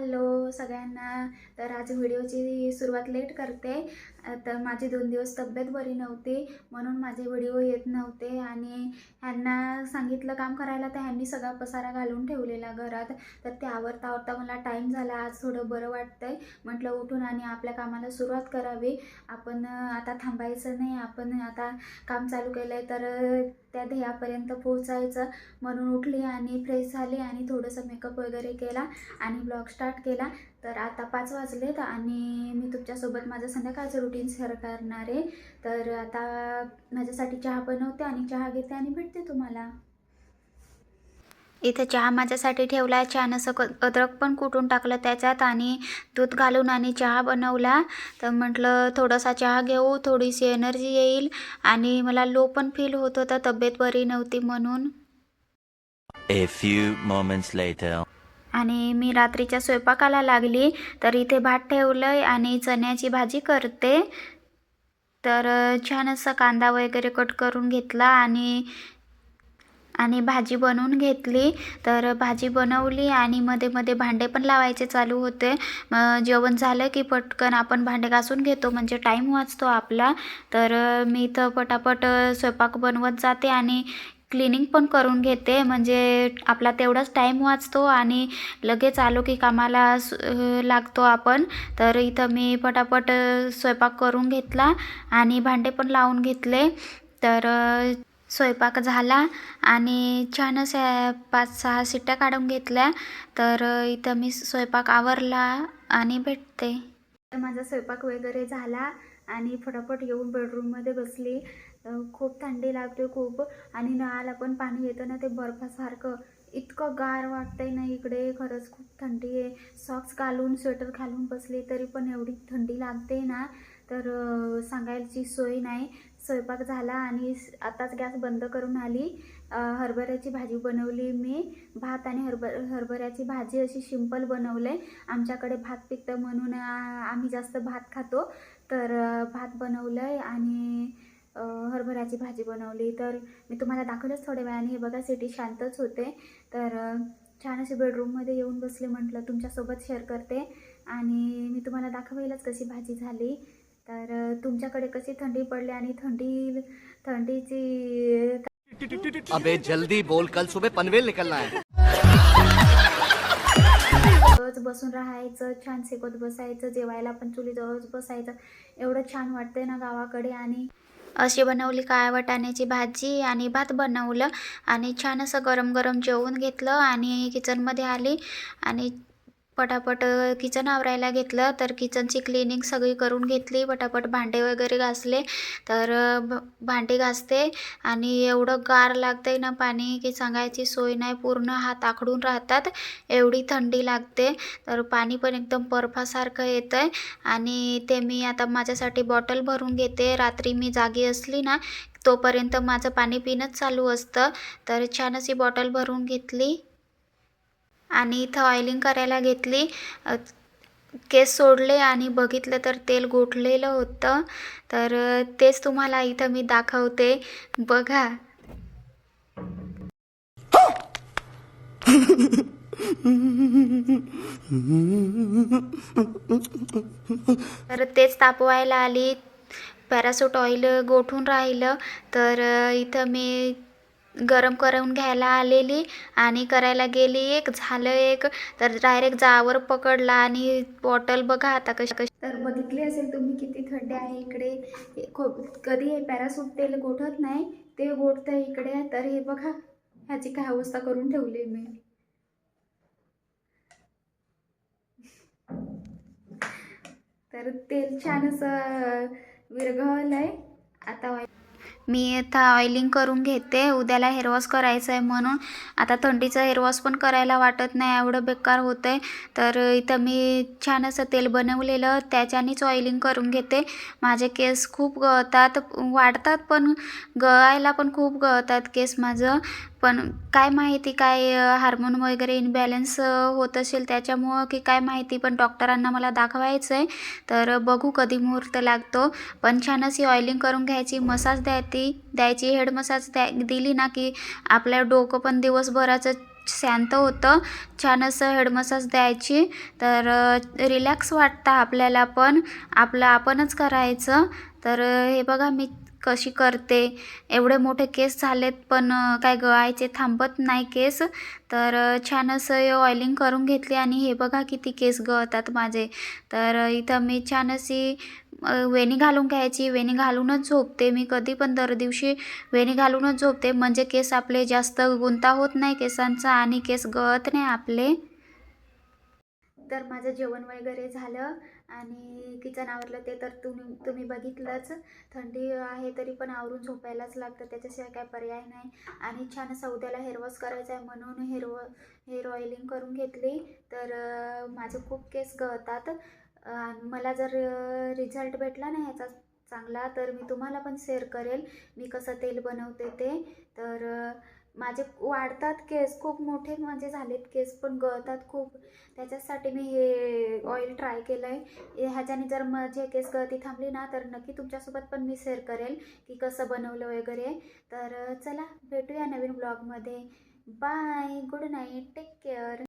Hello सगळ्यांना. तर आज व्हिडिओची सुरुवात लेट करते. तर माझी दोन दिवस तब्येत बरी नव्हती म्हणून माझे व्हिडिओ येत नव्हते आणि ह्यांना सांगितलं काम करायला तर ह्यांनी सगळा पसारा घालून ठेवलेला घरात. तर ते आवरता आवरता मला टाईम झाला आज थोडं बरं वाटतंय. म्हटलं उठून आणि आपल्या कामाला सुरुवात करावी. आपण आता थांबायचं नाही आपण आता काम चालू केलं आहे तर त्या ध्येयापर्यंत पोहोचायचं. म्हणून उठली आणि फ्रेश झाली आणि थोडंसं मेकअप वगैरे केला आणि ब्लॉग स्टार्ट केला. तर आता पाच वाजलेत आणि मी तुमच्यासोबत माझं संध्याकाळचं रुटीन शेअर करणार आहे. तर आता माझ्यासाठी चहा बनवते आणि चहा घेते आणि भेटते तुम्हाला. इथे चहा माझ्यासाठी ठेवला. छान असं क अद्रक पण कुटून टाकलं त्याच्यात आणि दूध घालून आणि चहा बनवला. तर म्हटलं थोडासा चहा घेऊ थोडीशी एनर्जी येईल आणि मला लो पण फील होत होतं तब्येत बरी नव्हती म्हणून. आणि मी रात्रीच्या स्वयंपाकाला लागली तर इथे भात ठेवलं आहे आणि चण्याची भाजी करते. तर छान असा कांदा वगैरे कट करून घेतला आणि आणि भाजी बनवून घेतली. तर भाजी बनवली आणि मध्ये मध्ये भांडे पण लावायचे चालू होते. मग जेवण झालं की पटकन आपण भांडे घासून घेतो म्हणजे टाईम वाचतो आपला. तर मी इथं पटापट स्वयंपाक बनवत जाते आणि क्लिनिंग पण करून घेते. म्हणजे आपला तेवढाच टाईम वाचतो आणि लगेच आलो की कामाला लागतो आपण. तर इथं मी पटापट स्वयंपाक करून घेतला आणि भांडे पण लावून घेतले. तर स्वयंपाक झाला आणि छान अशा पाच सहा सिट्ट्या काढून घेतल्या. तर इथं मी स्वयंपाक आवरला आणि भेटते. तर माझा स्वयंपाक वगैरे झाला आणि फटाफट येऊन बेडरूममध्ये बसली. खूप थंडी लागते खूप आणि नळाला पण पाणी येतं ना ते बर्फासारखं. इतकं गार वाटतंय ना इकडे खरंच खूप थंडी आहे. सॉक्स घालून स्वेटर घालून बसले तरी पण एवढी थंडी लागते ना. तर सांगायची सोय नाही. स्वयंपाक झाला आणि आताच गॅस बंद करून आली. हरभऱ्याची भाजी बनवली मी. भात आणि हरभ हरभऱ्याची भाजी अशी सिंपल बनवलं आमच्याकडे भात पिकतं म्हणून आम्ही जास्त भात खातो. तर भात बनवलं आहे आणि हरभऱ्याची भाजी बनवली. तर मी तुम्हाला दाखवलंच थोड्या वेळाने. हे बघा सिटी शांतच होते. तर छान अशी बेडरूममध्ये येऊन बसले म्हटलं तुमच्यासोबत शेअर करते. आणि मी तुम्हाला दाखवेलच कशी भाजी झाली. तर तुमच्याकडे कशी थंडी पडली आणि थंडी थंडीची अबे जल्दी बोल. कल सुबह पनवेल निकलना है. बसून राहायचं छान शेकत बसायचं जेवायला पण चुलीजवळच बसायचं. एवढं छान वाटतंय ना गावाकडे आणि अशी बनवली काळ्या वाटाण्याची भाजी आणि भात बनवलं आणि छान असं गरम गरम जेवून घेतलं आणि किचनमध्ये आली आणि पटापट किचन आवरायला घेतलं तर किचनची क्लिनिंग सगळी करून घेतली. पटापट भांडे वगैरे घासले. तर भ घासते. आणि एवढं गार लागतंय ना पाणी की सांगायची सोय नाही. पूर्ण हात आखडून राहतात. एवढी थंडी लागते. तर पाणी पण एकदम बर्फासारखं येतं आहे आणि ते मी आता माझ्यासाठी बॉटल भरून घेते. रात्री मी जागी असली ना तोपर्यंत माझं पाणी पिणंच चालू असतं. तर छान अशी बॉटल भरून घेतली. आणि इथं ऑइलिंग करायला घेतली. केस सोडले आणि बघितलं तर तेल गोठलेलं होतं. तर तेच तुम्हाला इथं मी दाखवते. बघा. तर तेच तापवायला आली. पॅरासूट ऑइल गोठून राहिलं. तर इथं मी गरम करून घ्यायला आलेली आणि करायला गेली एक झालं एक. तर डायरेक्ट जावर पकडला आणि बॉटल बघा आता कशी कशी तर बघितली असेल तुम्ही किती थंडी आहे इकडे. खूप कधी हे पॅरासूट तेल गोठत नाही ते गोठतं इकडे. तर हे बघा ह्याची काय अवस्था करून ठेवली मी. तर तेल छान असं विरघळलं आहे आता मी आता ऑइलिंग करून घेते. उद्याला हेअरवॉश करायचं आहे म्हणून. आता थंडीचं हेअरवॉश पण करायला वाटत नाही एवढं बेकार होतं आहे तर इथं मी छान असं तेल बनवलेलं त्याच्यानेच ऑइलिंग करून घेते. माझे केस खूप गळतात वाढतात पण गळायला पण खूप गळतात केस माझं. पण काय माहिती काय हार्मोन वगैरे इनबॅलन्स होत असेल त्याच्यामुळं की काय माहिती पण डॉक्टरांना मला दाखवायचं आहे तर बघू कधी मुहूर्त लागतो. पण छान अशी ऑइलिंग करून घ्यायची मसाज द्यायची द्यायची हेड मसाज द्या दिली ना की आपल्या डोकं पण दिवसभराचं शांत होतं. छान असं हेड मसाज द्यायची. तर रिलॅक्स वाटतं आपल्याला पण. आपलं आपणच करायचं. तर हे बघा मी कशी करते? एवढे मोठे केस झालेत पण काय गळायचे थांबत नाही केस. तर छान असं ऑइलिंग करून घेतली आणि हे बघा किती केस गळतात माझे. तर इथं मी छान अशी वेणी घालून घ्यायची. वेणी घालूनच झोपते मी कधी पण. दर दिवशी वेणी घालूनच झोपते. म्हणजे केस आपले जास्त गुंता होत नाही केसांचा आणि केस गळत नाही आपले. तर माझं जेवण वगैरे झालं आणि किचन आवरलं ते तर तुम्ही तुम्ही बघितलंच. थंडी आहे तरी पण आवरून झोपायलाच लागतं त्याच्याशिवाय काय पर्याय नाही. आणि छान सौद्याला हेअरवॉश करायचं आहे म्हणून हेअर हेअर ऑइलिंग करून घेतली. तर माझे खूप केस गळतात. मला जर रिझल्ट भेटला ना ह्याचा चांगला तर मी तुम्हाला पण शेअर करेल. मी कसं तेल बनवते ते. तर माझे वाढतात केस खूप मोठे माझे झालेत केस पण गळतात खूप. त्याच्यासाठी मी हे ऑइल ट्राय केलं आहे ह्याच्याने जर माझे केस गळती थांबली ना तर नक्की तुमच्यासोबत पण मी शेअर करेल की कसं बनवलं वगैरे. तर चला भेटूया नवीन ब्लॉगमध्ये bye good night take care